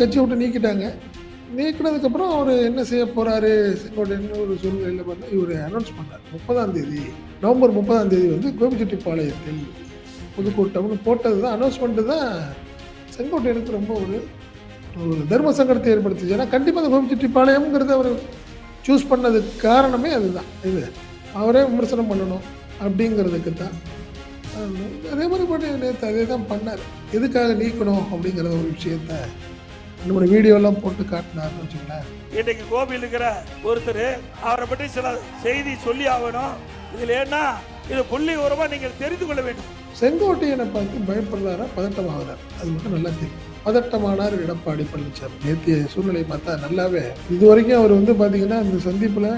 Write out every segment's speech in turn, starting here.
கட்சி விட்டு நீக்கிட்டாங்க. நீக்கினதுக்கப்புறம் அவர் என்ன செய்ய போறாரு? செங்கோட்டையன் ஒரு சூழ்நிலையில் பார்த்தா இவர் அனௌன்ஸ் பண்ணார். முப்பதாம் தேதி நவம்பர் முப்பதாம் தேதி வந்து கோபிச்செட்டிப்பாளையத்தில் பொதுக்கூட்டம்னு போட்டது தான் அனௌன்ஸ்மெண்ட்டு தான் செங்கோட்டையனுக்கு ரொம்ப ஒரு ஒரு தர்ம சங்கடத்தை ஏற்படுத்துச்சு. ஏன்னா கண்டிப்பாக அந்த கோபிச்செட்டிப்பாளையம்ங்கிறது அவர் சூஸ் பண்ணதுக்கு காரணமே அதுதான். இது அவரே விமர்சனம் பண்ணணும் அப்படிங்கிறதுக்கு தான் அதே மாதிரி பண்ணி நேற்று அதே தான் பண்ணார். எதுக்காக நீக்கணும் அப்படிங்கிற ஒரு விஷயத்தை நம்மளோட வீடியோலாம் போட்டு காட்டினார்னு வச்சுங்களேன் இன்னைக்கு கோபியில் இருக்கிற ஒருத்தர் அவரை பற்றி சில செய்தி சொல்லி ஆகணும். இதுல என்ன இது புள்ளி உரமா நீங்கள் தெரிந்து கொள்ள வேண்டும். செங்கோட்டையனை பார்த்து பயப்படுறாரா? பதட்டமாகிறார். அது மட்டும் நல்லா தெரியும். பதட்டமானார் எடப்பாடி பழனிசாமி நேற்றைய சூழ்நிலையை பார்த்தா நல்லாவே இது வரைக்கும் அவர் வந்து பார்த்தீங்கன்னா இந்த சந்திப்பில்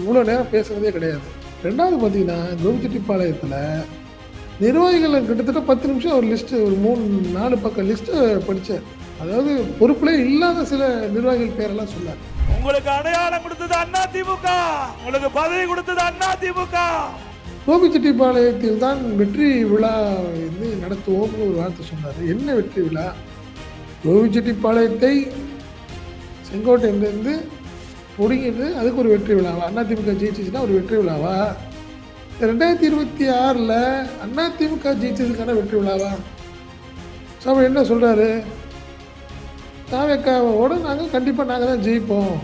இவ்வளோ நேரம் பேசுனதே கிடையாது. ரெண்டாவது பார்த்தீங்கன்னா கோபிச்செட்டிப்பாளையத்தில் நிர்வாகிகள் கிட்டத்தட்ட பத்து நிமிஷம் ஒரு லிஸ்ட்டு ஒரு மூணு நாலு பக்கம் லிஸ்ட்டு படித்தார் அதாவது பொறுப்பிலே இல்லாத சில நிர்வாகிகள் பேரெல்லாம் சொன்னார். உங்களுக்கு அடையாளம் கொடுத்தது அண்ணா திமுக. உங்களுக்கு பதவி கொடுத்தது அண்ணா திமுக. கோபிச்செட்டிப்பாளையத்தில் தான் வெற்றி விழா வந்து நடத்துவோம்னு ஒரு வார்த்தை சொன்னார். என்ன வெற்றி விழா? கோபிச்செட்டிப்பாளையத்தை செங்கோட்டையிலேருந்து பிடுங்கிட்டு அதுக்கு ஒரு வெற்றி விழாவா? அதிமுக ஜெயிச்சிச்சுன்னா ஒரு வெற்றி விழாவா? ரெண்டாயிரத்தி இருபத்தி ஆறில் அதிமுக ஜெயிச்சதுக்கான வெற்றி விழாவா? ஸோ அவர் என்ன சொல்கிறாரு தாவேக்காவோட நாங்கள் கண்டிப்பாக நாங்கள் தான் ஜெயிப்போம்.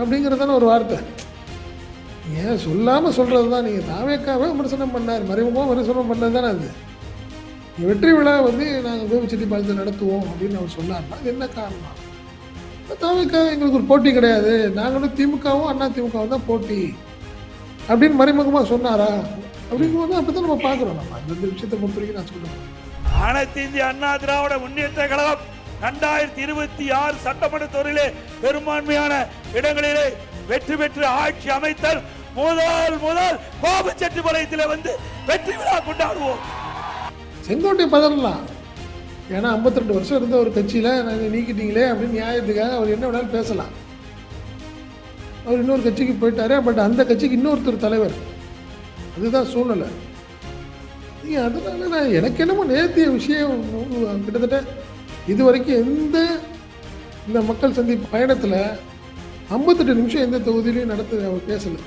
அப்படிங்கிறதான ஒரு வார்த்தை. ஏன் சொல்லாமல் சொல்கிறது தான் நீங்கள் தாவேக்காவே விமர்சனம் பண்ணார். மறைமுகமாக விமர்சனம் பண்ணது தானே அது வெற்றி விழா வந்து நாங்கள் கோபிச்செட்டிப்பாளையத்தில் நடத்துவோம் அப்படின்னு அவர் சொன்னார்னா அது என்ன காரணம்? தாவேக்கா எங்களுக்கு ஒரு போட்டி கிடையாது. நாங்களும் திமுகவும் அண்ணா திமுகவும் தான் போட்டி. அப்படின்னு மறைமுகமாக சொன்னாரா? அப்படிங்கும்போது அப்படி தான் நம்ம பார்க்குறோம். நம்ம அந்த விஷயத்தை பொறுத்த வரைக்கும் நான் சொல்கிறேன் அனைத்து இந்திய அண்ணா திராவிட முன்னேற்ற கழகம் இரண்டாயிரத்தி இருபத்தி ஆறு சட்டமன்ற தொழிலே பெரும்பான்மையான இடங்களிலே வெற்றி பெற்று ஆட்சி அமைத்தல் முதல் முதல் கோபச்செட்டிப்பாளையத்திலே வந்து வெற்றி விழா கொண்டாடுவோம். செங்கோட்டை பதறலாம். ஏன்னா 52 வருஷம் இருந்த ஒரு கட்சியில் நாங்கள் நீக்கிட்டீங்களே அப்படின்னு நியாயத்துக்காக அவர் என்ன வேணாலும் பேசலாம். அவர் இன்னொரு கட்சிக்கு போயிட்டாரு பட் அந்த கட்சிக்கு இன்னொருத்தர் தலைவர். அதுதான் சூழ்நிலை. நீங்கள் அதனால நான் எனக்கு என்னமோ நேர்த்திய விஷயம் கிட்டத்தட்ட இது வரைக்கும் எந்த இந்த மக்கள் சந்திப்பு பயணத்தில் ஐம்பத்தெட்டு நிமிஷம் எந்த தொகுதியிலையும் நடத்த அவர் பேசலை.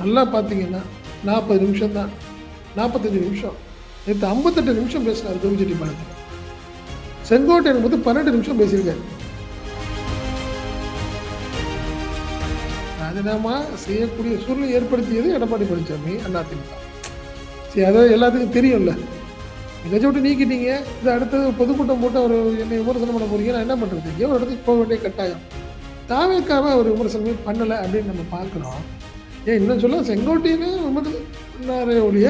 நல்லா பார்த்தீங்கன்னா நாற்பது நிமிஷம் தான் நாற்பத்தஞ்சு நிமிஷம். நேற்று ஐம்பத்தெட்டு நிமிஷம் பேசினார் கோபிச்செட்டிப்பாளையத்தில் செங்கோட்டையன் வந்து பன்னெண்டு நிமிஷம் பேசியிருக்காரு. ராஜினாமா செய்யக்கூடிய சூழ்நிலை ஏற்படுத்தியது எடப்பாடி பழனிசாமி அதிமுக சரி அதாவது எல்லாத்துக்கும் தெரியும்ல. எங்கேயாச்சும் விட்டு நீக்கிட்டீங்க இது அடுத்தது பொதுக்கூட்டம் போட்டு அவர் என்னை விமர்சனம் பண்ண போறீங்க நான் என்ன பண்ணுறது ஒரு இடத்துக்கு போக வேண்டிய கட்டாயம். தாவேக்காவை அவர் விமர்சனமே பண்ணலை அப்படின்னு நம்ம பார்க்குறோம். ஏன் இன்னும் சொல்ல செங்கோட்டையுமே விமர்சனம் பண்ணாரே ஒழிய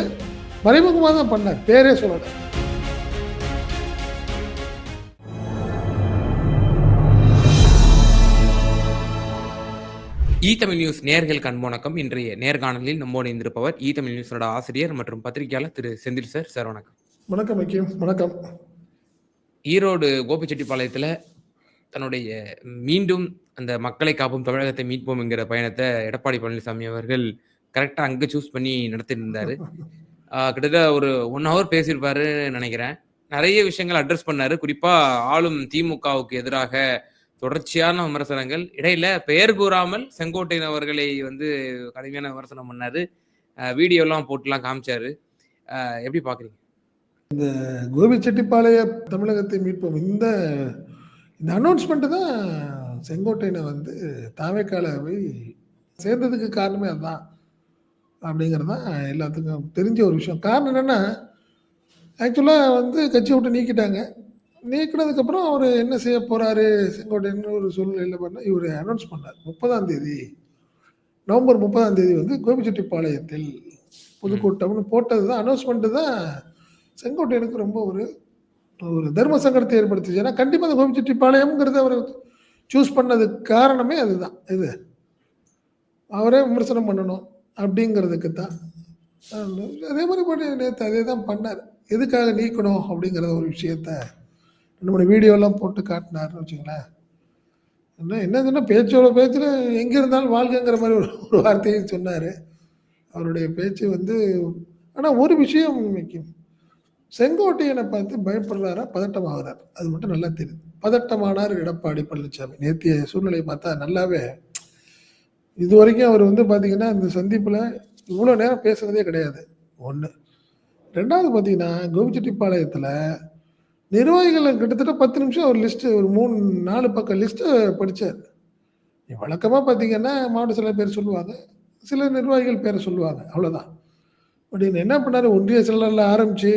மறைமுகமாக தான் பண்ணார். பேரே சொல்லலை. ஈ தமிழ் நியூஸ் நேர்கள் கண்போணக்கம் இன்றைய நேர்காணலில் நம்மோடு இருந்திருப்பவர் ஈ தமிழ் நியூஸோட ஆசிரியர் மற்றும் பத்திரிகையாளர் திரு செந்தில் சார். சார் வணக்கம். வணக்கம் ஐக்கியம். வணக்கம். ஈரோடு கோபிச்செட்டிப்பாளையத்தில் தன்னுடைய மீண்டும் அந்த மக்களை காப்போம் தமிழகத்தை மீட்போம் என்கிற பயணத்தை எடப்பாடி பழனிசாமி அவர்கள் கரெக்டாக அங்கே சூஸ் பண்ணி நடத்திருந்தாரு இருந்தார் கிட்டத்தட்ட ஒரு ஒன் ஹவர் பேசியிருப்பாருன்னு நினைக்கிறேன். நிறைய விஷயங்கள் அட்ரஸ் பண்ணாரு. குறிப்பா ஆளும் திமுகவுக்கு எதிராக தொடர்ச்சியான விமர்சனங்கள். இடையில பெயர் கூறாமல் செங்கோட்டையன் அவர்களை வந்து கடுமையான விமர்சனம் பண்ணாரு. வீடியோலாம் போட்டுலாம் காமிச்சாரு. எப்படி பாக்குறீங்க? இந்த கோபிச்செட்டிப்பாளைய தமிழகத்தை மீட்போம். இந்த இந்த அனௌன்ஸ்மெண்ட்டு தான் செங்கோட்டையனை வந்து தாவேக்காலவை சேர்ந்ததுக்கு காரணமே அதுதான் அப்படிங்கிறது தான் எல்லாத்துக்கும் தெரிஞ்ச ஒரு விஷயம். காரணம் என்னென்னா ஆக்சுவலாக வந்து கட்சி விட்டு நீக்கிட்டாங்க. நீக்கினதுக்கப்புறம் அவர் என்ன செய்ய போகிறாரு செங்கோட்டையன் ஒரு சூழ்நிலையில் பண்ணால் இவர் அனௌன்ஸ் பண்ணார் முப்பதாம் தேதி நவம்பர் முப்பதாம் தேதி வந்து கோபிச்செட்டிப்பாளையத்தில் பொதுக்கூட்டம்னு போட்டது தான் அனௌன்ஸ்மெண்ட்டு தான் செங்கோட்டையனுக்கு ரொம்ப ஒரு ஒரு தர்ம சங்கடத்தை ஏற்படுத்துச்சு. ஏன்னா கண்டிப்பாக அந்த கோபிச்செட்டிப்பாளையம்ங்கிறது அவர் சூஸ் பண்ணதுக்கு காரணமே அதுதான். இது. அவரே விமர்சனம் பண்ணணும் அப்படிங்கிறதுக்கு தான் அதே மாதிரி பண்ணி நேற்று அதே தான் பண்ணார். எதுக்காக நீக்கணும் அப்படிங்கிற ஒரு விஷயத்த ரெண்டு மூணு வீடியோலாம் போட்டு காட்டினார்னு வச்சுங்களேன் என்ன என்ன சொன்னால் பேச்சோட பேச்சில் எங்கே இருந்தாலும் வாழ்க்கைங்கிற மாதிரி ஒரு ஒரு வார்த்தையை சொன்னார். அவருடைய பேச்சு வந்து ஆனால் ஒரு விஷயம் முக்கியம் செங்கோட்டையனை பார்த்து பயப்படுறாரா பதட்டமாகிறார். அது மட்டும் நல்லா தெரியுது. பதட்டமானார் எடப்பாடி பழனிசாமி நேத்திய சூழ்நிலையை பார்த்தா நல்லாவே இது வரைக்கும் அவர் வந்து பார்த்தீங்கன்னா இந்த சந்திப்பில் இவ்வளோ நேரம் பேசுனதே கிடையாது. ஒன்று ரெண்டாவது பார்த்தீங்கன்னா கோபிச்செட்டிப்பாளையத்தில் நிர்வாகிகள் கிட்டத்தட்ட பத்து நிமிஷம் ஒரு லிஸ்ட்டு ஒரு மூணு நாலு பக்கம் லிஸ்ட்டை படித்தார் வழக்கமாக பார்த்தீங்கன்னா மாவட்ட சில பேர் சொல்லுவாங்க. சில நிர்வாகிகள் பேரை சொல்லுவாங்க. அவ்வளோதான் அப்படின்னு என்ன பண்ணார்? ஒன்றிய செயலரில் ஆரம்பித்து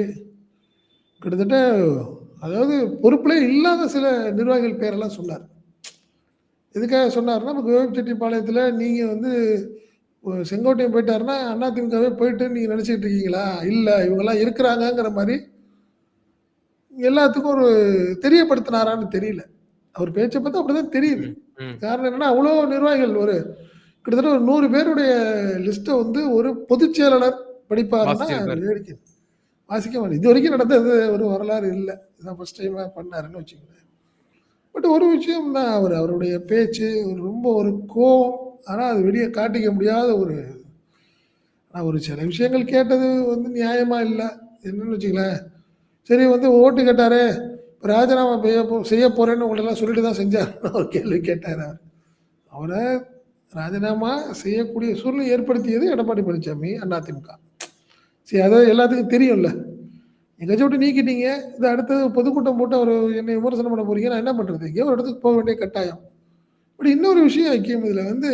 கிட்டத்தட்ட அதாவது பொறுப்பிலே இல்லாத சில நிர்வாகிகள் பேரெல்லாம் சொன்னார். எதுக்காக சொன்னார்னா நம்ம கோபிச்செட்டிப்பாளையத்தில் நீங்கள் வந்து ஒரு செங்கோட்டையன் போயிட்டாருன்னா அதிமுகவே போயிட்டு நீங்கள் நினச்சிக்கிட்டு இருக்கீங்களா? இல்லை இவங்கெல்லாம் இருக்கிறாங்கங்கிற மாதிரி எல்லாத்துக்கும் ஒரு தெரியப்படுத்தினாரான்னு தெரியல. அவர் பேச்சை பார்த்தா அப்படிதான் தெரியுது. காரணம் என்னன்னா அவ்வளோ நிர்வாகிகள் ஒரு கிட்டத்தட்ட ஒரு நூறு பேருடைய லிஸ்ட்டை வந்து ஒரு பொதுச் செயலாளர் படிப்பாருன்னா. வேடிக்கை வாசிக்க மாட்டேன் இது வரைக்கும் நடந்தது ஒரு வரலாறு இல்லை. இதான் ஃபர்ஸ்ட் டைமாக பண்ணாருன்னு வச்சுக்கோங்க. பட் ஒரு விஷயம் தான் அவர் அவருடைய பேச்சு ரொம்ப ஒரு கோபம். ஆனால் அது வெளியே காட்டிக்க முடியாத ஒரு ஆனால் ஒரு சில விஷயங்கள் கேட்டது வந்து நியாயமாக இல்லை. என்னன்னு வச்சுக்கலேன் சரி வந்து ஓட்டு கேட்டாரு இப்போ ராஜினாமா செய்ய போ செய்ய போறேன்னு உங்களெல்லாம் சொல்லிட்டு தான் செஞ்சாருன்னு ஒரு கேள்வி கேட்டார் அவர். அவரை ராஜினாமா செய்யக்கூடிய சூழ்நிலை ஏற்படுத்தியது எடப்பாடி பழனிசாமி அதிமுக சரி அதாவது எல்லாத்துக்கும் தெரியும்ல. எங்கேயாச்சும் விட்டு நீக்கிட்டீங்க இது அடுத்தது பொதுக்கூட்டம் போட்டு அவர் என்னை விமர்சனம் பண்ண போறீங்க நான் என்ன பண்ணுறது எங்கேயோ ஒரு இடத்துக்கு போக வேண்டிய கட்டாயம். இப்படி இன்னொரு விஷயம் ஐக்கியம் இதில் வந்து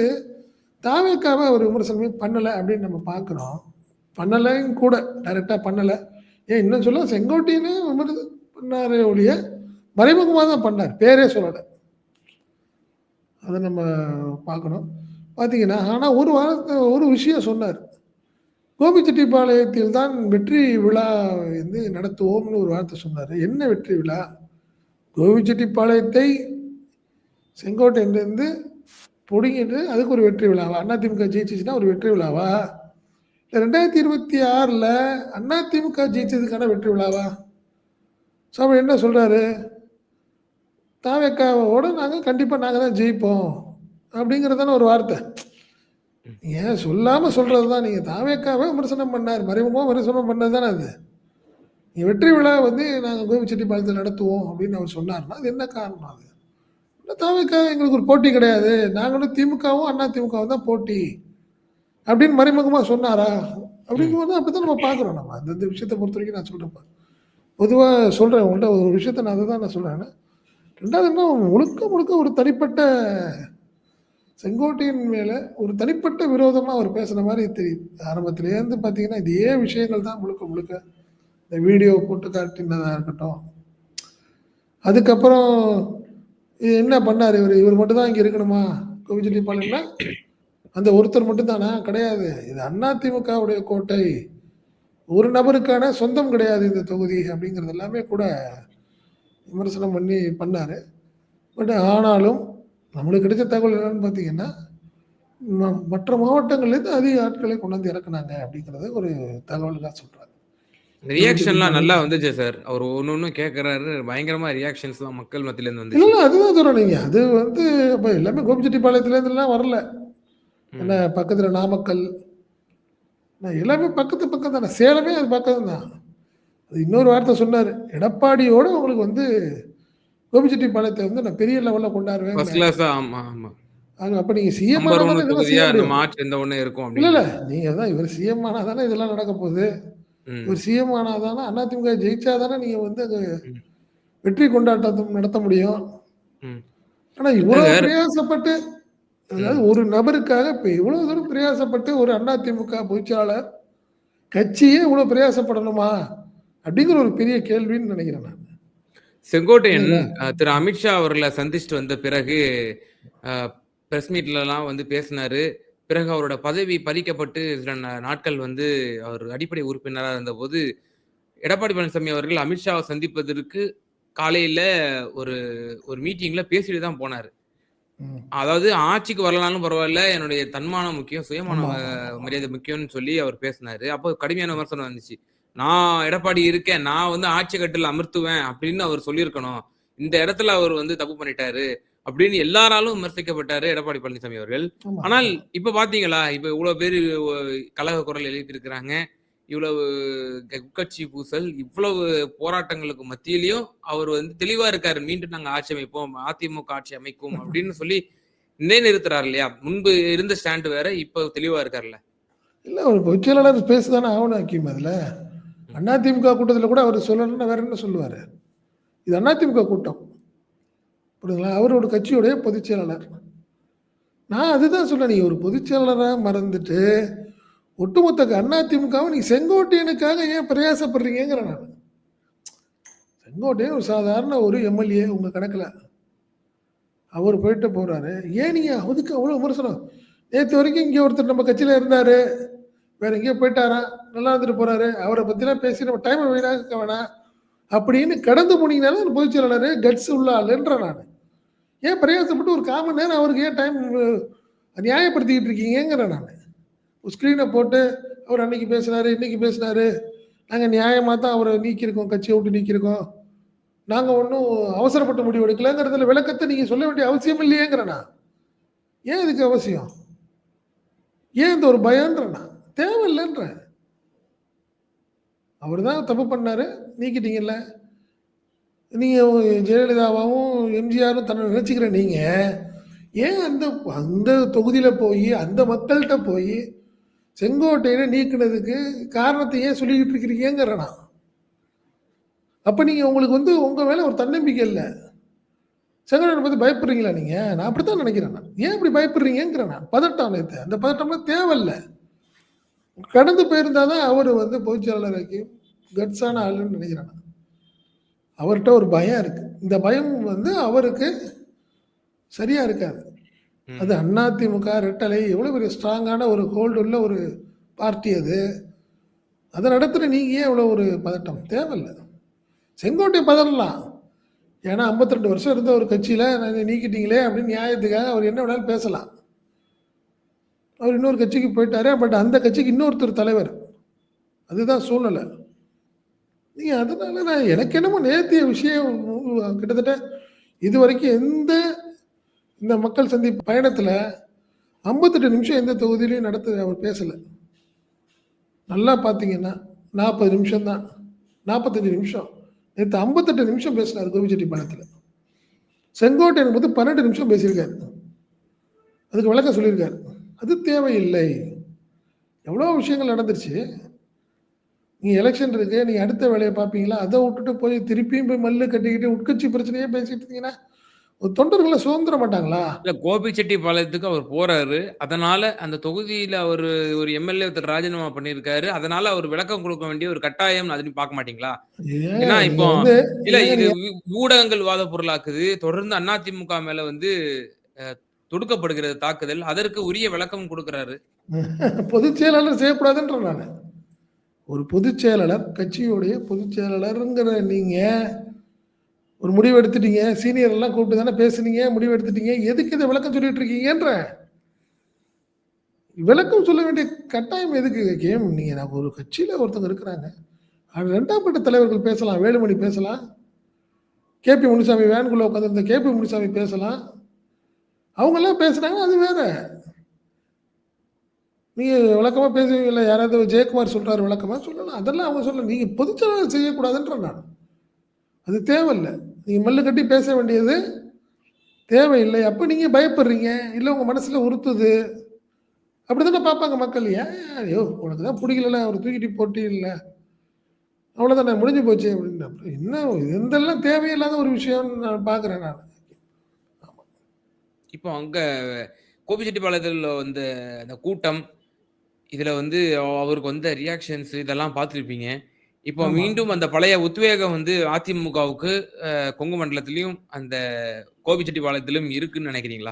தாவேக்காவை அவர் விமர்சனமே பண்ணலை அப்படின்னு நம்ம பார்க்குறோம். பண்ணலையும் கூட டைரெக்டாக பண்ணலை. ஏன் இன்னும் சொல்ல செங்கோட்டின்னு விமர்சனம் பண்ணாரே ஒழிய மறைமுகமாக தான் பண்ணார். பேரே சொல்லலை. அதை நம்ம பார்க்கணும். பார்த்தீங்கன்னா ஆனால் ஒரு வாரத்தை ஒரு விஷயம் சொன்னார். கோபிச்செட்டிப்பாளையத்தில் தான் வெற்றி விழா வந்து நடத்துவோம்னு ஒரு வார்த்தை சொன்னார். என்ன வெற்றி விழா? கோபிச்செட்டிப்பாளையத்தை செங்கோட்டையிலிருந்து பிடுங்கிட்டு அதுக்கு ஒரு வெற்றி விழாவா? அதிமுக ஜெயிச்சிச்சுன்னா ஒரு வெற்றி விழாவா? இல்லை ரெண்டாயிரத்தி இருபத்தி ஆறில் அதிமுக ஜெயிச்சதுக்கான வெற்றி விழாவா? ஸோ அவர் என்ன சொல்கிறாரு தாவேக்காவோட நாங்கள் கண்டிப்பாக நாங்கள் தான் ஜெயிப்போம் அப்படிங்கிறதான ஒரு வார்த்தை. ஏன் சொல்லாமல் சொல்கிறது தான் நீங்கள் தாவேக்காவை விமர்சனம் பண்ணார். மறைமுகமாக விமர்சனம் பண்ணது தானே அது? நீ வெற்றி விழா வந்து நாங்கள் கோபிச்செட்டிப்பாளையத்தில் நடத்துவோம் அப்படின்னு அவர் சொன்னார்னா அது என்ன காரணம் அது? தாவேக்கா எங்களுக்கு ஒரு போட்டி கிடையாது. நாங்களும் திமுகவும் அண்ணா திமுகவும் தான் போட்டி அப்படின்னு மறைமுகமாக சொன்னாரா? அப்படிங்கும்போது அப்படி தான் நம்ம பார்க்குறோம். நம்ம அந்தந்த விஷயத்தை பொறுத்த வரைக்கும் நான் சொல்கிறேன் பொதுவாக சொல்கிறேன் உங்கள்கிட்ட ஒரு விஷயத்த நான் அதை தான் நான் சொல்கிறேன் ரெண்டாவது என்ன முழுக்க முழுக்க ஒரு தனிப்பட்ட செங்கோட்டையின் மேலே ஒரு தனிப்பட்ட விரோதமாக அவர் பேசுன மாதிரி தெரியுது. ஆரம்பத்திலேருந்து பார்த்தீங்கன்னா இதே விஷயங்கள் தான் முழுக்க முழுக்க இந்த வீடியோ போட்டு காட்டினதாக இருக்கட்டும். அதுக்கப்புறம் இது என்ன பண்ணார் இவர்? இவர் மட்டும் தான் இங்கே இருக்கணுமா? கோவிச்செட்டிப்பாளையம்னா அந்த ஒருத்தர் மட்டும்தானா? கிடையாது. இது அதிமுகவுடைய கோட்டை. ஒரு நபருக்கான சொந்தம் கிடையாது இந்த தொகுதி அப்படிங்கிறது எல்லாமே கூட விமர்சனம் பண்ணி பண்ணார். பட் ஆனாலும் நம்மளுக்கு கிடைச்ச தகவல் என்னன்னு பார்த்தீங்கன்னா மற்ற மாவட்டங்கள்லேருந்து அதிக ஆட்களை கொண்டு வந்து இறக்குனாங்க அப்படிங்கிறத ஒரு தகவலுக்காக சொல்கிறாங்க ரியாக்ஷன்லாம் நல்லா வந்துச்சு சார். அவர் ஒன்று ஒன்று கேட்குறாரு பயங்கரமா ரியாக்ஷன்ஸ்லாம் மக்கள் மத்தியிலேருந்து இல்லை வந்துச்சு. இல்லை அதுதான் சொல்கிறேன் நீங்கள் அது வந்து இப்போ எல்லாமே கோபிச்செட்டிப்பாளையத்துலேருந்துலாம் வரல. என்ன பக்கத்தில் நாமக்கல். எல்லாமே பக்கத்து பக்கம் தானே. சேலமே அது பக்கம் தான் அது இன்னொரு வார்த்தை சொன்னார். எடப்பாடியோட உங்களுக்கு வந்து கோபிச்செட்டிப்பாளையத்தை வந்து நான் பெரிய லெவலில் கொண்டாடுவேன். ஃபர்ஸ்ட் கிளாஸா ஆமா ஆமா. அங்க அப்ப நீங்க சிஎம் நம்ம ஆட்சி எந்த ஒன்று இருக்கும் இல்ல இல்ல. நீங்க தான் இவர் சிஎம் ஆனா தானே இதெல்லாம் நடக்க போகுது. இவர் சிஎம் ஆனா தானே அதிமுக ஜெயிச்சா தானே நீங்க வந்து ம். வெற்றி கொண்டாட்டம் நடத்த முடியும். ஆனா இவ்வளவு. பிரயாசப்பட்டு அதாவது ஒரு நபருக்காக இப்ப இவ்வளவு தூரம் பிரயாசப்பட்டு ஒரு அதிமுக பொதுச்சாளர் கட்சியே இவ்வளவு பிரயாசப்படணுமா? அப்படிங்கிற ஒரு பெரிய கேள்வின்னு நினைக்கிறேன் நான். செங்கோட்டையன் திரு அமித்ஷா அவர்களை சந்திச்சுட்டு வந்த பிறகு பிரஸ் மீட்லலாம் வந்து பேசினாரு. பிறகு அவரோட பதவி பறிக்கப்பட்டு சில நாட்கள் வந்து அவர் அடிப்படை உறுப்பினராக இருந்தபோது எடப்பாடி பழனிசாமி அவர்கள் அமித்ஷாவை சந்திப்பதற்கு காலையில ஒரு ஒரு மீட்டிங்ல பேசிட்டு தான் போனாரு. அதாவது ஆட்சிக்கு வரலாலும் பரவாயில்ல என்னுடைய தன்மானம் முக்கியம் சுயமான மரியாதை முக்கியம்னு சொல்லி அவர் பேசினாரு. அப்போ கடுமையான விமர்சனம் வந்துச்சு. நான் எடப்பாடி இருக்கேன் நான் வந்து ஆட்சி கட்டில் அமர்த்துவேன் அப்படின்னு அவர் சொல்லியிருக்கணும். இந்த இடத்துல அவர் வந்து தப்பு பண்ணிட்டாரு அப்படின்னு எல்லாராலும் விமர்சிக்கப்பட்டாரு எடப்பாடி பழனிசாமி அவர்கள். ஆனால் இப்ப பாத்தீங்களா இப்ப இவ்வளவு பேர் கழக குரல் எழுப்பி இருக்கிறாங்க இவ்வளவு க- உட்கட்சி பூசல் இவ்வளவு போராட்டங்களுக்கு மத்தியிலயும் அவர் வந்து தெளிவா இருக்காரு. மீண்டும் நாங்க ஆட்சி அமைப்போம் அதிமுக ஆட்சி அமைக்கும் அப்படின்னு சொல்லி நிலைநிறுத்துறாரு இல்லையா? முன்பு இருந்த ஸ்டாண்ட் வேற இப்ப தெளிவா இருக்காருல்ல. இல்லை ஒரு பொதுச்செயலாளர் பேசுதானே ஆகணும் ஹக்கீம் அதில் அதிமுக கூட்டத்தில் கூட அவர் சொல்லணும்னா வேற என்ன சொல்லுவார்? இது அதிமுக கூட்டம். புரியுதுங்களா? அவரோட கட்சியுடைய பொதுச் செயலாளர். நான் அதுதான் சொல்கிறேன் நீ ஒரு பொதுச் செயலாளராக மறந்துட்டு ஒட்டுமொத்த அதிமுகவை நீ செங்கோட்டையனுக்காக ஏன் பிரயாசப்படுறீங்கிற நான். செங்கோட்டையன் ஒரு சாதாரண ஒரு எம்எல்ஏ உங்கள் கணக்கில். அவர் போயிட்டு போகிறாரு ஏன் நீங்கள் அதுக்கு அவ்வளோ விமர்சனம்? நேற்று வரைக்கும் இங்கே ஒருத்தர் நம்ம கட்சியில் இருந்தார். வேற எங்கேயோ போயிட்டாராம் நல்லா இருந்துட்டு போறாரு. அவரை பற்றிலாம் பேசி நம்ம டைமை வீணாக்க வேணாம். அப்படின்னு கடந்து போனீங்கனாலும் ஒரு பொதுச் செயலாளர் கட்ஸ் உள்ளாளுன்ற நான். ஏன் பிரயாசப்பட்டு ஒரு காமன் நேரம் அவருக்கு ஏன் டைம் நியாயப்படுத்திக்கிட்டு இருக்கீங்கிற நான். ஒரு ஸ்க்ரீனை போட்டு அவர் அன்னைக்கு பேசினாரு இன்னைக்கு பேசினாரு. நாங்கள் நியாயமாக தான் அவரை நீக்கியிருக்கோம் கட்சியை விட்டு நீக்கியிருக்கோம். நாங்கள் ஒன்றும் அவசரப்பட்டு முடிவு எடுக்கலங்கிறதுல விளக்கத்தை நீங்கள் சொல்ல வேண்டிய அவசியம் இல்லையேங்கிறண்ணா ஏன் இதுக்கு அவசியம்? ஏன் இந்த ஒரு பயன்றண்ணா தேவையில்லைன்ற. அவர் தான் தப்பு பண்ணார் நீக்கிட்டீங்கல்ல. நீங்கள் ஜெயலலிதாவாகவும் எம்ஜிஆரும் தன்னை நினச்சிக்கிற நீங்கள் ஏன் அந்த அந்த தொகுதியில் போய் அந்த மக்கள்கிட்ட போய் செங்கோட்டையில நீக்கினதுக்கு காரணத்தை ஏன் சொல்லிக்கிட்டு இருக்கிறீங்கிறனா அப்போ நீங்கள் உங்களுக்கு வந்து உங்கள் மேலே ஒரு தன்னம்பிக்கை இல்லை. செங்கோட்டையனை பற்றி பயப்படுறீங்களா நீங்கள் நான் அப்படி தான் நினைக்கிறேன் நான். ஏன் இப்படி பயப்படுறீங்கிறேன் நான்? பதட்டம் நேற்று அந்த பதட்டம்லாம் தேவையில்லை. கடந்து போயிருந்தா தான் அவர் வந்து பொதுச்செயலாளருக்கு கட்ஸான ஆளுன்னு நினைக்கிறேன் நான். அவர்கிட்ட ஒரு பயம் இருக்கு. இந்த பயம் வந்து அவருக்கு சரியா இருக்காது. அது அதிமுக ரெட்டலை எவ்வளோ பெரிய ஸ்ட்ராங்கான ஒரு ஹோல்டு உள்ள ஒரு பார்ட்டி அது. அதை நடத்துகிற நீங்கள் ஏன் இவ்வளோ ஒரு பதட்டம்? தேவையில்லை. செங்கோட்டை பதறலாம். ஏன்னா 52 வருஷம் இருந்த ஒரு கட்சியில் நீக்கிட்டீங்களே அப்படின்னு நியாயத்துக்காக அவர் என்ன வேணாலும் பேசலாம். அவர் இன்னொரு கட்சிக்கு போயிட்டாரு பட் அந்த கட்சிக்கு இன்னொருத்தர் தலைவர். அதுதான் சூழ்நிலை. நீங்கள் அதனால நான் எனக்கு என்னமோ நேர்த்திய விஷயம் கிட்டத்தட்ட இது வரைக்கும் எந்த இந்த மக்கள் சந்திப்பு பயணத்தில் ஐம்பத்தெட்டு நிமிஷம் எந்த தொகுதியிலையும் நடத்து அவர் பேசலை. நல்லா பார்த்தீங்கன்னா நாற்பது நிமிஷம் தான் நாற்பத்தஞ்சு நிமிஷம். நேற்று ஐம்பத்தெட்டு நிமிஷம் பேசினார் கோபிச்செட்டிப்பாளையத்தில் செங்கோட்டையன் வந்து பன்னெண்டு நிமிஷம் பேசியிருக்காரு. அதுக்கு விளக்கம் சொல்லியிருக்காரு. அது தேவையில்லை. எவ்வளோ விஷயங்கள் நடந்துருச்சு. நீங்கள் எலெக்ஷன் இருக்கு நீங்கள் அடுத்த வேலையை பார்ப்பீங்களா? அதை விட்டுட்டு போய் திருப்பியும் போய் மல்லு கட்டிக்கிட்டு உட்கட்சி பிரச்சனையே பேசிட்டு இருந்தீங்கன்னா ஒரு தொண்டர்களை சுதந்திர மாட்டாங்களா? இல்ல கோபிச்செட்டிப்பாளையத்துக்கு அவர் போறாரு. அதனால அந்த தொகுதியில அவர் ஒரு எம்எல்ஏ ஒருத்தர் ராஜினாமா பண்ணியிருக்காரு. அதனால அவர் விளக்கம் கொடுக்க வேண்டிய ஒரு கட்டாயம் அது பார்க்க மாட்டீங்களா? ஏன்? ஏன்னா இப்போ வந்து இல்ல இது ஊடகங்கள் வாத பொருளாக்குது. தொடர்ந்து அதிமுக மேல வந்து தொடுக்கப்படுகிறது தாக்குதல். அதற்கு உரிய விளக்கம் கொடுக்கிறாரு. பொதுச் செயலாளர் செய்யக்கூடாதுன்ற நான். ஒரு பொதுச் செயலாளர் கட்சியுடைய பொதுச் செயலாளருங்கிற நீங்க ஒரு முடிவு எடுத்துட்டீங்க சீனியர் எல்லாம் கூப்பிட்டு தானே பேசுனீங்க முடிவு எடுத்துட்டீங்க எதுக்கு இதை விளக்கம் சொல்லிட்டு இருக்கீங்கன்ற? விளக்கம் சொல்ல வேண்டிய கட்டாயம் எதுக்கு? கேம் நீங்க நான் ஒரு கட்சியில ஒருத்தவங்க இருக்கிறாங்க. அது ரெண்டாம் பட்ட தலைவர்கள் பேசலாம் வேலுமணி பேசலாம். கேபி முனிசாமி வேன்குள்ள உட்காந்துருந்த கேபி முனிசாமி பேசலாம். அவங்கெல்லாம் பேசுனாங்க அது வேற. நீங்க விளக்கமா பேசுவீங்களா யாராவது ஜெயக்குமார் சொல்றாரு விளக்கமா சொல்லலாம். அதெல்லாம் அவங்க சொல்ல நீங்க பொதுச்செயலாளர் செய்யக்கூடாதுன்ற நான். அது தேவையில்லை. நீங்க மல்லு கட்டி பேச வேண்டியது தேவையில்லை. அப்போ நீங்க பயப்படுறீங்க. இல்லை உங்க மனசுல உறுத்துது. அப்படிதானே பார்ப்பாங்க மக்கள். ஏன்? ஐயோ உனக்கு தான் பிடிக்கல அவர் தூக்கிட்டு போட்டி இல்லை. அவ்வளோதானே முடிஞ்சு போச்சு அப்படின்னு அப்புறம் என்ன இதெல்லாம் தேவையில்லாத ஒரு விஷயம்னு நான் பார்க்குறேன் நான். இப்போ அங்க கோபிச்செட்டிப்பாளையத்தில் வந்த அந்த கூட்டம் இதுல வந்து அவ- அவருக்கு வந்த ரியாக்ஷன்ஸ் இதெல்லாம் பார்த்துருப்பீங்க. இப்போ. மீண்டும் அந்த பழைய உத்வேகம் வந்து அதிமுகவுக்கு கொங்கு மண்டலத்திலயும் அந்த கோபிச்செட்டிப்பாளையத்திலும் இருக்குன்னு நினைக்கிறீங்களா?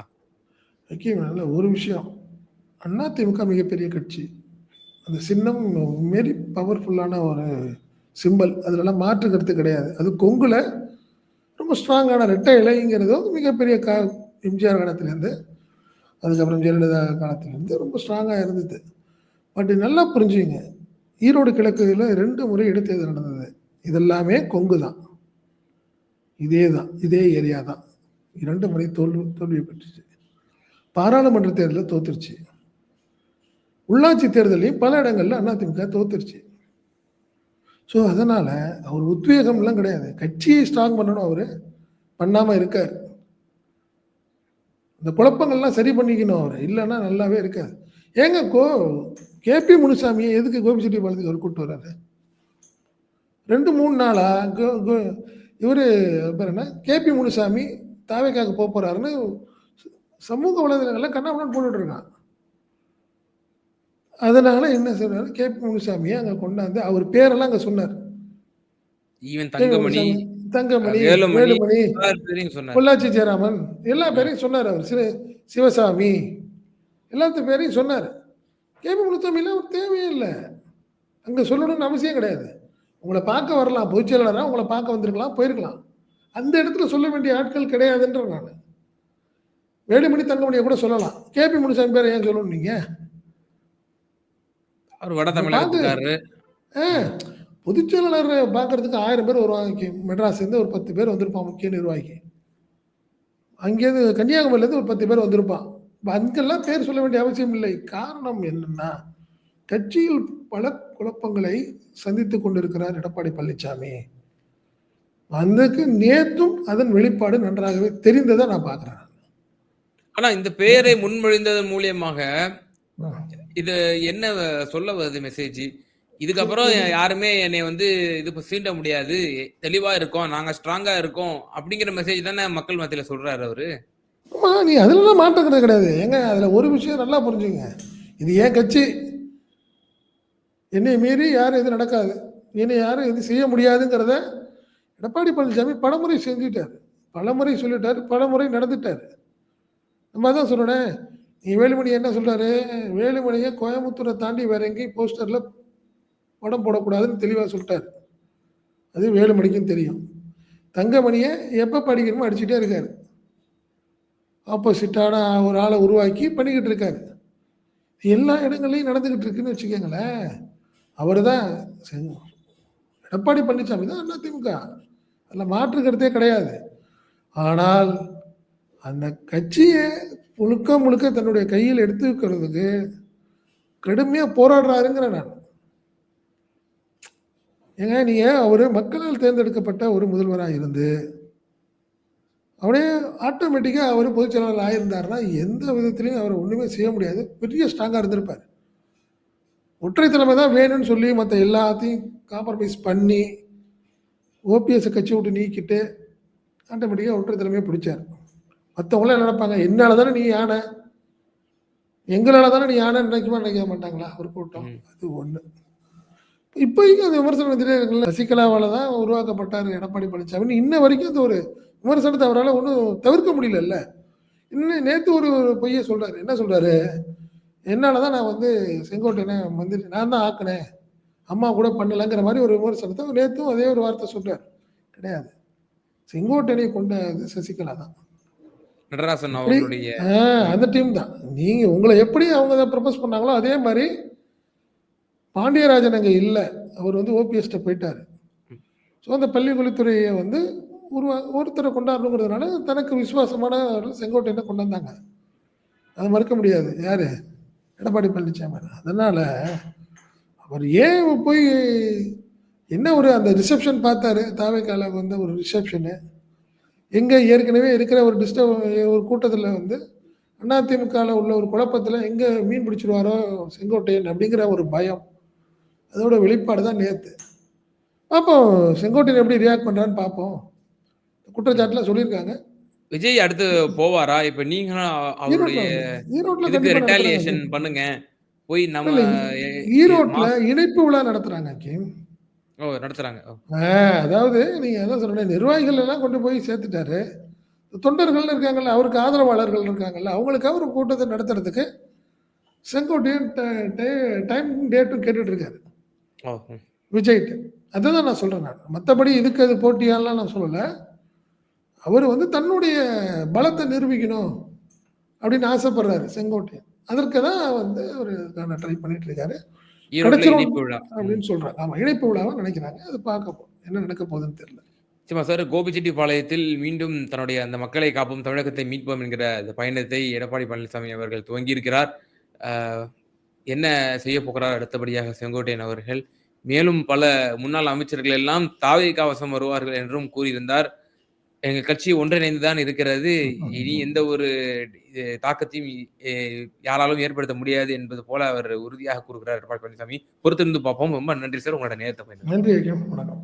முக்கியமான ஒரு விஷயம். அதிமுக மிகப்பெரிய கட்சி. அந்த சின்னம் மாரி பவர்ஃபுல்லான ஒரு சிம்பல் அதுலலாம் மாற்று கருத்து கிடையாது. அது கொங்குல ரொம்ப ஸ்ட்ராங்கான ரெட்டை இலைங்கிறது மிகப்பெரிய கா எம்ஜிஆர் காலத்துலேருந்து அதுக்கப்புறம் ஜெயலலிதா காலத்துலேருந்து ரொம்ப ஸ்ட்ராங்காக இருந்தது. பட் நல்லா புரிஞ்சுங்க ஈரோடு கிழக்குல ரெண்டு முறை இடைத்தேர்தல் நடந்தது. இதெல்லாமே கொங்கு தான். இதே தான் இதே ஏரியா தான். இரண்டு முறை தோல்வி தோல்வி பெற்றுச்சு. பாராளுமன்ற தேர்தலில் தோத்துருச்சு. உள்ளாட்சி தேர்தலையும் பல இடங்களில் அதிமுக தோத்துருச்சு. ஸோ அதனால் அவர் உத்வேகம்லாம் கிடையாது. கட்சியை ஸ்ட்ராங் பண்ணணும் அவர். பண்ணாமல் இருக்கார். இந்த குழப்பங்கள்லாம் சரி பண்ணிக்கணும் அவர். இல்லைன்னா நல்லாவே இருக்காது. ஏங்க கோ கேபி முனுசாமியை எதுக்கு கோபிச்செட்டிப்பாளையத்துக்கு அவர் கூப்பிட்டு வர்றாரு? ரெண்டு மூணு நாளா இவர் பேர் என்ன கேபி முனுசாமி தாவேக்காக்கு போக போறாருன்னு சமூக வலைதளங்கள்ல கண்ணாமண்ணு போட்டுட்டு இருக்கான். அதனால என்ன சொல்றாரு கேபி முனுசாமியை அங்க கொண்டாந்து அவர் பேரெல்லாம் அங்க சொன்னார். ஈவன் தங்கமணி. தங்கமணி வேலுமணி, பொள்ளாச்சி ஜெயராமன் எல்லா பேரையும் சொன்னார் அவர். சிவ சிவசாமி எல்லாத்து பேரையும் சொன்னார். கேபி முனுசாமிலாம் ஒரு தேவையே இல்லை. அங்கே சொல்லணும்னு அவசியம் கிடையாது. உங்களை பார்க்க வரலாம். பொதுச் செயலாளராக உங்களை பார்க்க வந்திருக்கலாம் போயிருக்கலாம். அந்த இடத்துல சொல்ல வேண்டிய ஆட்கள் கிடையாதுன்ற நான். வேலுமணி தங்கமணியை கூட சொல்லலாம். கேபி முனுசாமி பேரை ஏன் சொல்லணும் நீங்கள் அவர் வட ஆ பொதுச் செயலாளர் பார்க்கறதுக்கு ஆயிரம் பேர் வருவாங்க. மெட்ராஸ்லேருந்து ஒரு பத்து பேர் வந்திருப்பான் முக்கிய நிர்வாகி. அங்கேருந்து கன்னியாகுமரியிலேருந்து ஒரு பத்து பேர் வந்திருப்பான். இப்ப அங்கெல்லாம் பேர் சொல்ல வேண்டிய அவசியம் இல்லை. காரணம் என்னன்னா கட்சியில் பல குழப்பங்களை சந்தித்து கொண்டிருக்கிறார் எடப்பாடி பழனிசாமி அதுக்கு நேற்றும் அதன் வெளிப்பாடு நன்றாகவே தெரிந்ததை நான் பார்க்குறேன். ஆனா இந்த பெயரை முன்மொழிந்ததன் மூலியமாக இது என்ன சொல்ல வருது மெசேஜ் இதுக்கப்புறம் யாருமே என்னை வந்து இது இப்ப சீண்ட முடியாது. தெளிவா இருக்கோம். நாங்க ஸ்ட்ராங்கா இருக்கோம். அப்படிங்கிற மெசேஜ் தானே மக்கள் மத்தியில சொல்றாரு அவரு. ஆமா நீ அதுலலாம் மாற்றங்கிறது கிடையாது. ஏங்க அதில் ஒரு விஷயம் நல்லா புரிஞ்சுங்க. இது ஏன் கட்சி? என்னை மீறி யாரும் எதுவும் நடக்காது. என்னை யாரும் எதுவும் செய்ய முடியாதுங்கிறத எடப்பாடி பழனிசாமி பலமுறை செஞ்சுட்டார். பலமுறை சொல்லிட்டார். பலமுறை நடந்துட்டார். நம்ம அதான் சொல்லணே நீ வேலுமணி என்ன சொல்றாரு? வேலுமணியை கோயம்புத்தூரை தாண்டி வேற எங்கேயும் போஸ்டரில் உடம்பு போடக்கூடாதுன்னு தெளிவாக சொல்லிட்டார். அது வேலுமணிக்கும் தெரியும். தங்கமணியை எப்போ படிக்கணுமோ அடிச்சுட்டே இருக்கார். ஆப்போசிட்டான ஒரு ஆளை உருவாக்கி பண்ணிக்கிட்டு இருக்காரு. எல்லா இடங்கள்லையும் நடந்துக்கிட்டு இருக்குன்னு வச்சுக்கோங்களேன். அவர் தான் எடப்பாடி பழனிசாமி தான் அதிமுக அதில் மாற்று கருத்தே கிடையாது. ஆனால் அந்த கட்சியை முழுக்க முழுக்க தன்னுடைய கையில் எடுத்துக்கிறதுக்கு கடுமையாக போராடுறாருங்கிற நான். ஏங்க நீங்கள் அவர் மக்களால் தேர்ந்தெடுக்கப்பட்ட ஒரு முதல்வராக இருந்து அப்படியே ஆட்டோமேட்டிக்காக அவர் பொதுச் செயலாளர் ஆயிருந்தாருன்னா எந்த விதத்துலையும் அவர் ஒன்றுமே செய்ய முடியாது. பெரிய ஸ்ட்ராங்காக இருந்திருப்பார். ஒற்றை தலைமை தான் வேணும்னு சொல்லி மற்ற எல்லாத்தையும் காம்ப்ரமைஸ் பண்ணி ஓபிஎஸ் கட்சி விட்டு நீக்கிட்டு ஆட்டோமேட்டிக்காக ஒற்றை தலைமையை பிடிச்சார். மற்றவங்களாம் என்ன நினைப்பாங்க என்னால் தானே நீ யானை எங்களால் தானே நீ யானை நினைக்குமா நினைக்க மாட்டாங்களா? ஒரு கூட்டம். அது ஒன்று இப்போயும் அந்த விமர்சனம் வந்துட்டே இருக்குல்ல சசிகலாவால் தான் உருவாக்கப்பட்டார் எடப்பாடி பழனிசாமி. இன்ன வரைக்கும் அந்த ஒரு விமர்சனத்தை அவரால் ஒன்றும் தவிர்க்க முடியலல்ல. இன்னும் நேற்று ஒரு பொய்யை சொல்றாரு. என்ன சொல்றாரு? என்னால் தான் நான் வந்து செங்கோட்டையனை வந்து நான் தான் ஆக்கினேன். அம்மா கூட பண்ணலைங்கிற மாதிரி ஒரு விமர்சனத்தை நேற்றும் அதே ஒரு வார்த்தை சொல்றாரு. கிடையாது. செங்கோட்டையனை கொண்டது சசிகலா தான். நடராசன் அவர்களுடைய ஆ, அந்த டீம் தான். நீங்க உங்களை எப்படி அவங்க ப்ரப்போஸ் பண்ணாங்களோ அதே மாதிரி பாண்டியராஜன் அங்கே இல்லை. அவர் வந்து ஓபிஎஸ்ட்ட போயிட்டாரு. ஸோ அந்த பள்ளிக்கல்வித்துறையை வந்து உருவா ஒருத்தரை கொண்டாடணுங்கிறதுனால தனக்கு விசுவாசமான செங்கோட்டையனை கொண்டு வந்தாங்க. அதை மறுக்க முடியாது. யாரு? எடப்பாடி பழனிசாமி அதனால அவர் ஏன் போய் என்ன ஒரு அந்த ரிசப்ஷன் பார்த்தாரு? தாவைக்கால வந்து ஒரு ரிசப்ஷனு எங்கே ஏற்கனவே இருக்கிற ஒரு டிஸ்டர்ப் ஒரு கூட்டத்தில் வந்து அதிமுகவில் உள்ள ஒரு குழப்பத்தில் எங்கே மீன் பிடிச்சிருவாரோ செங்கோட்டையன் அப்படிங்கிற ஒரு பயம். அதோட வெளிப்பாடு தான் நேற்று பார்ப்போம் செங்கோட்டையன் எப்படி ரியாக்ட் பண்ணுறான்னு பார்ப்போம் குற்றச்சாட்டுலாம் சொல்லியிருக்காங்க. விஜய் அடுத்து போவாரா? இப்ப நீங்களும் அவ- அவருடைய ரிட்டாலியேஷன். பண்ணுங்க. போய் நம்ம ஈரோட்ல இணைப்பு விழா நடத்துறாங்க கிம் ஓ நடத்துறாங்க. அதாவது நீங்க அதான் சொல்றேன் நிர்வாகிகள் எல்லாம் கொண்டு போய் சேர்த்துட்டாரு. தொண்டர்கள் இருக்காங்கல்ல அவருக்கு ஆதரவாளர்கள் இருக்காங்கல்ல அவங்களுக்காக ஒரு கூட்டத்தை நடத்துறதுக்கு செங்கோட்டையன் டைம் டேட்டும் கேட்டுட்டு இருக்காரு. ஓ. ம். விஜய்ட்டு அதை தான் நான் சொல்றேன் நான். மற்றபடி இதுக்கு அது போட்டியாலாம் நான் சொல்லலை. அவர் வந்து தன்னுடைய பலத்தை நிரூபிக்கணும் அப்படின்னு ஆசைப்படுறாரு செங்கோட்டையன். அதற்கு தான் வந்து அவர் ட்ரை பண்ணிட்டு இருக்காரு அப்படின்னு சொல்றாங்க ஆமா இணைப்பு விழாவை நினைக்கிறாங்க. அது பார்க்க என்ன நடக்க போகுதுன்னு தெரியல. நிச்சயமா சார் கோபிச்செட்டிப்பாளையத்தில் மீண்டும் தன்னுடைய அந்த மக்களை காப்போம் தமிழகத்தை மீட்போம் என்கிற அந்த பயணத்தை எடப்பாடி பழனிசாமி அவர்கள் துவங்கியிருக்கிறார். என்ன செய்ய போகிறார் அடுத்தபடியாக செங்கோட்டையன் அவர்கள்? மேலும் பல முன்னாள் அமைச்சர்கள் எல்லாம் தாவை கவசம் வருவார்கள் என்றும் கூறியிருந்தார். எங்க கட்சி ஒன்றிணைந்து தான் இருக்கிறது. இனி எந்த ஒரு தாக்கத்தையும் யாராலும் ஏற்படுத்த முடியாது என்பது போல அவர் உறுதியாக கூறுகிறார் எடப்பாடி பழனிசாமி. பொறுத்திருந்து பார்ப்போம். ரொம்ப நன்றி சார். உங்களோட நேரத்தை நன்றி வணக்கம்.